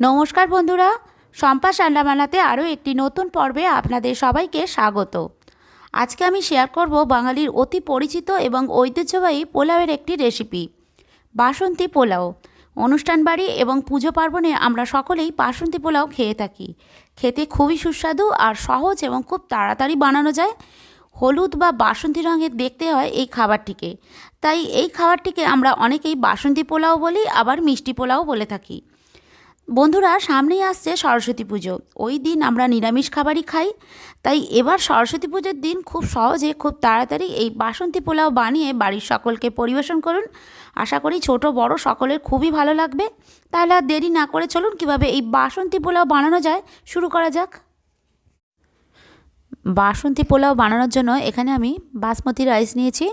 নমস্কার বন্ধুরা সম্পাস আন্ডামানাতে আরও একটি নতুন পর্বে আপনাদের সবাইকে স্বাগত। আজকে আমি শেয়ার করব বাঙালির অতি পরিচিত এবং ঐতিহ্যবাহী পোলাওয়ের একটি রেসিপি, বাসন্তী পোলাও। অনুষ্ঠান বাড়ি এবং পুজো পার্বণে আমরা সকলেই বাসন্তী পোলাও খেয়ে থাকি। খেতে খুবই সুস্বাদু আর সহজ এবং খুব তাড়াতাড়ি বানানো যায়। হলুদ বা বাসন্তী রঙের দেখতে হয় এই খাবারটিকে। তাই এই খাবারটিকে আমরা অনেকেই বাসন্তী পোলাও বলি, আবার মিষ্টি পোলাও বলে থাকি। বন্ধুরা, সামনেই আসছে সরস্বতী পুজো। ওই দিন আমরা নিরামিষ খাবারই খাই, তাই এবার সরস্বতী পুজোর দিন খুব সহজে, খুব তাড়াতাড়ি এই বাসন্তী পোলাও বানিয়ে বাড়ির সকলকে পরিবেশন করুন। আশা করি ছোট, বড় সকলের খুবই ভালো লাগবে। তাহলে আর দেরি না করে চলুন, কীভাবে এই বাসন্তী পোলাও বানানো যায়, শুরু করা যাক। বাসন্তী পোলাও বানানোর জন্য এখানে আমি বাসমতি রাইস নিয়েছি।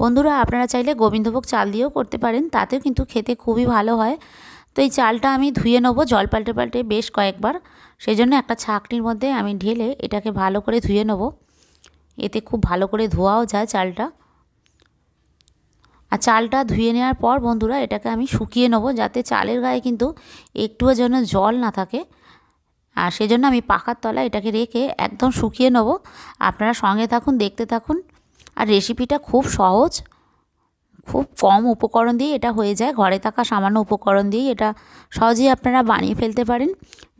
বন্ধুরা, আপনারা চাইলে গোবিন্দভোগ চাল দিয়েও করতে পারেন, তাতেও কিন্তু খেতে খুবই ভালো হয়। তো এই চালটা আমি ধুয়ে নেব, জল পাল্টে পাল্টে বেশ কয়েকবার। সেই জন্য একটা ছাকনির মধ্যে আমি ঢেলে এটাকে ভালো করে ধুয়ে নেব। এতে খুব ভালো করে ধোয়াও যায় চালটা। আর চালটা ধুয়ে নেওয়ার পর বন্ধুরা এটাকে আমি শুকিয়ে নেব, যাতে চালের গায়ে কিন্তু একটুও যেন জল না থাকে। আর সেজন্য আমি পাখার তলায় এটাকে রেখে একদম শুকিয়ে নেব। আপনারা সঙ্গে থাকুন, দেখতে থাকুন। আর রেসিপিটা খুব সহজ। খুব কম উপকরণ দিয়ে এটা হয়ে যায়। ঘরে থাকা সামান্য উপকরণ দিয়েই এটা সহজেই আপনারা বানিয়ে ফেলতে পারেন।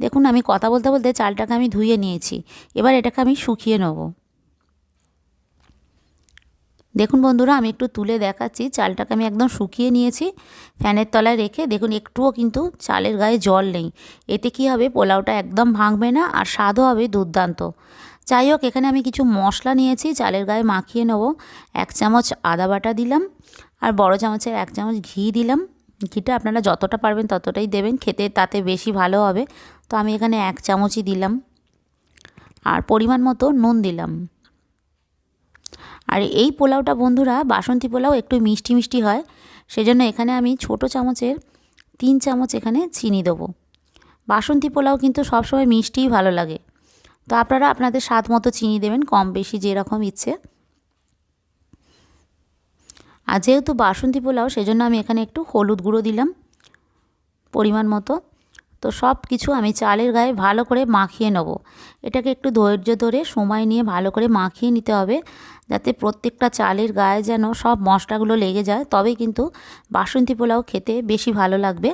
দেখুন, আমি কথা বলতে বলতে চালটাকে আমি ধুয়ে নিয়েছি। এবার এটাকে আমি শুকিয়ে নেব। দেখুন বন্ধুরা, আমি একটু তুলে দেখাচ্ছি। চালটাকে আমি একদম শুকিয়ে নিয়েছি ফ্যানের তলায় রেখে। দেখুন, একটুও কিন্তু চালের গায়ে জল নেই। এতে কি হবে? পোলাওটা একদম ভাঙবে না আর স্বাদও হবে দুর্দান্ত। যাই হোক, এখানে আমি কিছু মশলা নিয়েছি। চালের গায়ে মাখিয়ে নেব। এক চামচ আদা বাটা দিলাম। আর বড় চামচের এক চামচ ঘি দিলাম। ঘিটা আপনারা যতটা পারবেন ততটাই দেবেন, খেতে তাতে বেশি ভালো হবে। তো আমি এখানে এক চামচই দিলাম। আর পরিমাণ মতো নুন দিলাম। আর এই পোলাওটা বন্ধুরা, বাসন্তী পোলাও একটু মিষ্টি মিষ্টি হয়, সেজন্য এখানে আমি ছোট চামচের তিন চামচ এখানে চিনি দেবো। বাসন্তী পোলাও কিন্তু সবসময় মিষ্টিই ভালো লাগে। তো আপনারা আপনাদের স্বাদ মতো চিনি দেবেন, কম বেশি যেরকম ইচ্ছে। আর যেহেতু বাসন্তী পোলাও, সেজন্য আমি এখানে একটু হলুদ গুঁড়ো দিলাম পরিমাণ মতো। তো সব কিছু আমি চালের গায়ে ভালো করে মাখিয়ে নেব। এটাকে একটু ধৈর্য ধরে, সময় নিয়ে ভালো করে মাখিয়ে নিতে হবে যাতে প্রত্যেকটা চালের গায়ে যেন সব মশলাগুলো লেগে যায়। তবে কিন্তু বাসন্তী পোলাও খেতে বেশি ভালো লাগবে।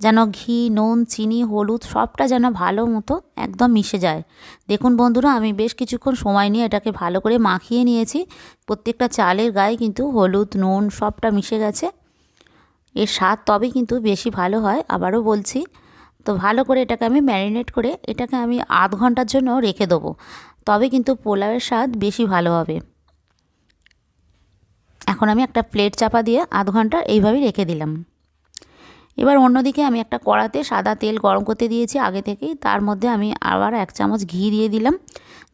যেন ঘি, নুন, চিনি, হলুদ সবটা যেন ভালো মতো একদম মিশে যায়। দেখুন বন্ধুরা, আমি বেশ কিছুক্ষণ সময় নিয়ে এটাকে ভালো করে মাখিয়ে নিয়েছি। প্রত্যেকটা চালের গায়ে কিন্তু হলুদ, নুন সবটা মিশে গেছে। এর স্বাদ তবে কিন্তু বেশি ভালো হয়, আবারও বলছি। তো ভালো করে এটাকে আমি ম্যারিনেট করে এটাকে আমি আধ ঘণ্টার জন্য রেখে দেবো। তবে কিন্তু পোলাওয়ের স্বাদ বেশি ভালো হবে। এখন আমি একটা প্লেট চাপা দিয়ে আধ ঘণ্টা এইভাবেই রেখে দিলাম। এবার অন্যদিকে আমি একটা কড়াতে সাদা তেল গরম করতে দিয়েছি, আগে থেকেই। তার মধ্যে আমি আবার এক চামচ ঘি দিয়ে দিলাম।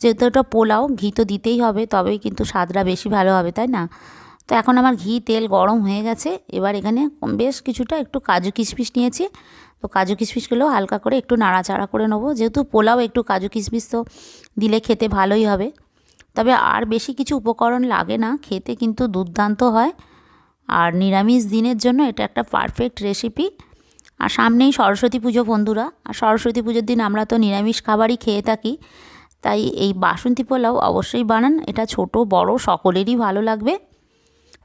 যেহেতু এটা পোলাও, ঘি তো দিতেই হবে, তবেই কিন্তু স্বাদটা বেশি ভালো হবে, তাই না? তো এখন আমার ঘি, তেল গরম হয়ে গেছে। এবার এখানে বেশ কিছুটা একটু কাজু কিশমিশ নিয়েছি। তো কাজু কিশমিশগুলো হালকা করে একটু নাড়াচাড়া করে নেব। যেহেতু পোলাও একটু কাজু কিশমিশ তো দিলে খেতে ভালোই হবে। তবে আর বেশি কিছু উপকরণ লাগে না, খেতে কিন্তু দুর্দান্ত হয়। আর নিরামিষ দিনের জন্য এটা একটা পারফেক্ট রেসিপি আর সামনেই সরস্বতী পুজো বন্ধুরা। আর সরস্বতী পুজোর দিন আমরা তো নিরামিষ খাবারই খেয়ে থাকি। তাই এই বাসন্তী পোলাও অবশ্যই বানান। এটা ছোট, বড়, সকলেরই ভালো লাগবে।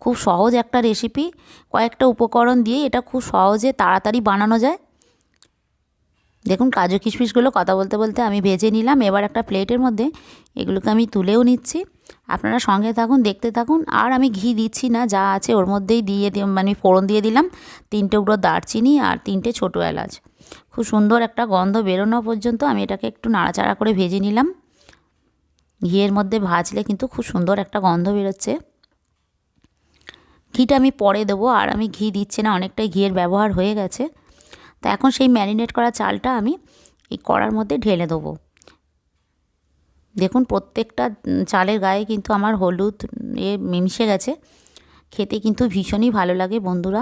খুব সহজ একটা রেসিপি কয়েকটা উপকরণ দিয়ে এটা খুব সহজে তাড়াতাড়ি বানানো যায়। দেখুন কাজু কিশমিশগুলো কথা বলতে বলতে আমি ভেজে নিলাম। এবার একটা প্লেটের মধ্যে এগুলোকে আমি তুলেও নিচ্ছি। আপনারা সঙ্গে থাকুন, দেখতে থাকুন। আর আমি ঘি দিচ্ছি না, যা আছে ওর মধ্যেই দিয়ে মানে ফোড়ন দিয়ে দিলাম। তিনটে উগ্রো দারচিনি আর তিনটে ছোটো এলাচ। খুব সুন্দর একটা গন্ধ বেরোনো পর্যন্ত আমি এটাকে একটু নাড়াচাড়া করে ভেজে নিলাম। ঘিয়ের মধ্যে ভাজলে কিন্তু খুব সুন্দর একটা গন্ধ বেরোচ্ছে। ঘিটা আমি পরে দেবো। আর আমি ঘি দিচ্ছি না, অনেকটাই ঘিয়ের ব্যবহার হয়ে গেছে। তো এখন সেই ম্যারিনেট করা চালটা আমি এই কড়ার মধ্যে ঢেলে দেবো। দেখুন প্রত্যেকটা চালের গায়ে কিন্তু আমার হলুদ এ মিশে গেছে। খেতে কিন্তু ভীষণই ভালো লাগে বন্ধুরা।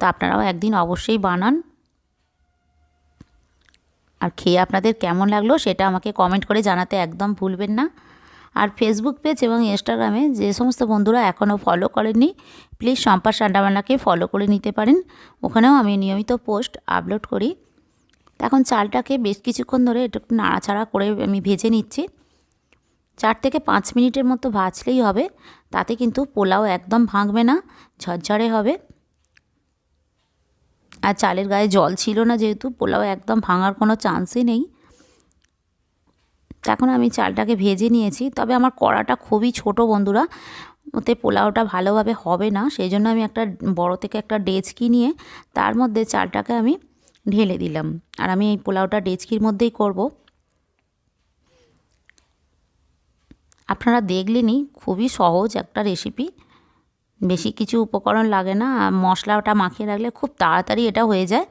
তো আপনারাও একদিন অবশ্যই বানান। আর খেয়ে আপনাদের কেমন লাগল সেটা আমাকে কমেন্ট করে জানাতে একদম ভুলবেন না। আর ফেসবুক পেজ এবং ইনস্টাগ্রামে যে সমস্ত বন্ধুরা এখনও ফলো করেননি প্লিজ সম্পাস আন্ডামানাকে ফলো করে নিতে পারেন। ওখানেও আমি নিয়মিত পোস্ট আপলোড করি। এখন চালটাকে বেশ কিছুক্ষণ ধরে একটু নাড়াচাড়া করে আমি ভেজে নিচ্ছি। চার থেকে পাঁচ মিনিটের মতো ভাজলেই হবে। তাতে কিন্তু পোলাও একদম ভাঙবে না, ঝরঝরে হবে। আর চালের গায়ে জল ছিল না যেহেতু, পোলাও একদম ভাঙার কোনো চান্সই নেই। এখন আমি চালটাকে ভেজে নিয়েছি। তবে আমার কড়াটা খুবই ছোট বন্ধুরা। ওতে পোলাওটা ভালোভাবে হবে না সেই জন্য আমি একটা বড় থেকে একটা ডেচকি নিয়ে তার মধ্যে চালটাকে আমি ঢেলে দিলাম। আর আমি এই পোলাওটা ডেচকির মধ্যেই করব। আপনারা দেখলেনই, খুবই সহজ একটা রেসিপি। বেশি কিছু উপকরণ লাগে না মশলাটা মাখিয়ে রাখলে খুব তাড়াতাড়ি এটা হয়ে যায়।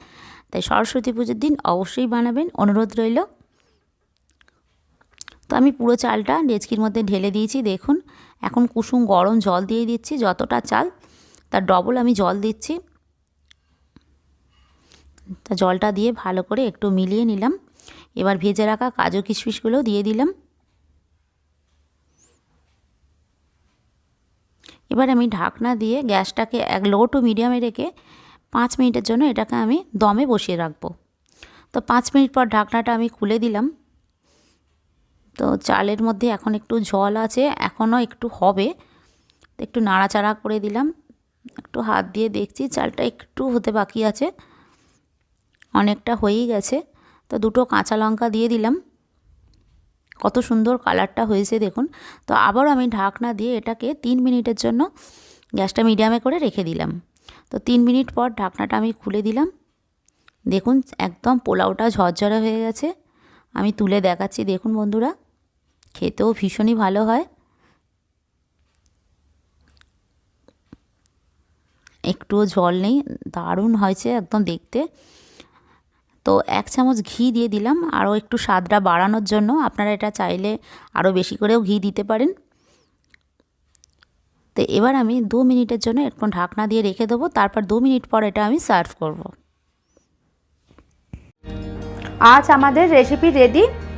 তাই সরস্বতী পুজোর দিন অবশ্যই বানাবেন। অনুরোধ রইল তো আমি পুরো চালটা ডেচকির মধ্যে ঢেলে দিয়েছি, দেখুন। এখন কুসুম গরম জল দিয়ে দিচ্ছি, যতটা চাল, তার ডবল আমি জল দিচ্ছি। তা জলটা দিয়ে ভালো করে একটু মিলিয়ে নিলাম। এবার ভেজে রাখা কাজু কিশমিশগুলো দিয়ে দিলাম। এবার আমি ঢাকনা দিয়ে গ্যাসটাকে এক লো টু মিডিয়ামে রেখে পাঁচ মিনিটের জন্য এটাকে আমি দমে বসিয়ে রাখব। তো পাঁচ মিনিট পর ঢাকনাটা আমি খুলে দিলাম। তো চালের মধ্যে এখন একটু জল আছে, এখনও একটু হবে। তো একটু নাড়াচাড়া করে দিলাম, একটু হাত দিয়ে দেখছি চালটা একটু হতে বাকি আছে, অনেকটা হয়েই গেছে। তো দুটো কাঁচা লঙ্কা দিয়ে দিলাম। কত সুন্দর কালারটা হয়েছে দেখুন। তো আবার আমি ঢাকনা দিয়ে এটাকে তিন মিনিটের জন্য গ্যাসটা মিডিয়ামে করে রেখে দিলাম। তো তিন মিনিট পর ঢাকনাটা আমি খুলে দিলাম। দেখুন, একদম পোলাওটা ঝরঝরে হয়ে গেছে। আমি তুলে দেখাচ্ছি, দেখুন বন্ধুরা। খেতেও ভীষণই ভালো হয়। একটুও জল নেই, দারুণ হয়েছে একদম দেখতে। তো এক চামচ ঘি দিয়ে দিলাম, আরও একটু স্বাদটা বাড়ানোর জন্য আপনারা এটা চাইলে আরও বেশি করেও ঘি দিতে পারেন। তো এবার আমি দু মিনিটের জন্য একটু ঢাকনা দিয়ে রেখে দেবো, তারপর দু মিনিট পর এটা আমি সার্ভ করব। আজ আমাদের রেসিপি রেডি।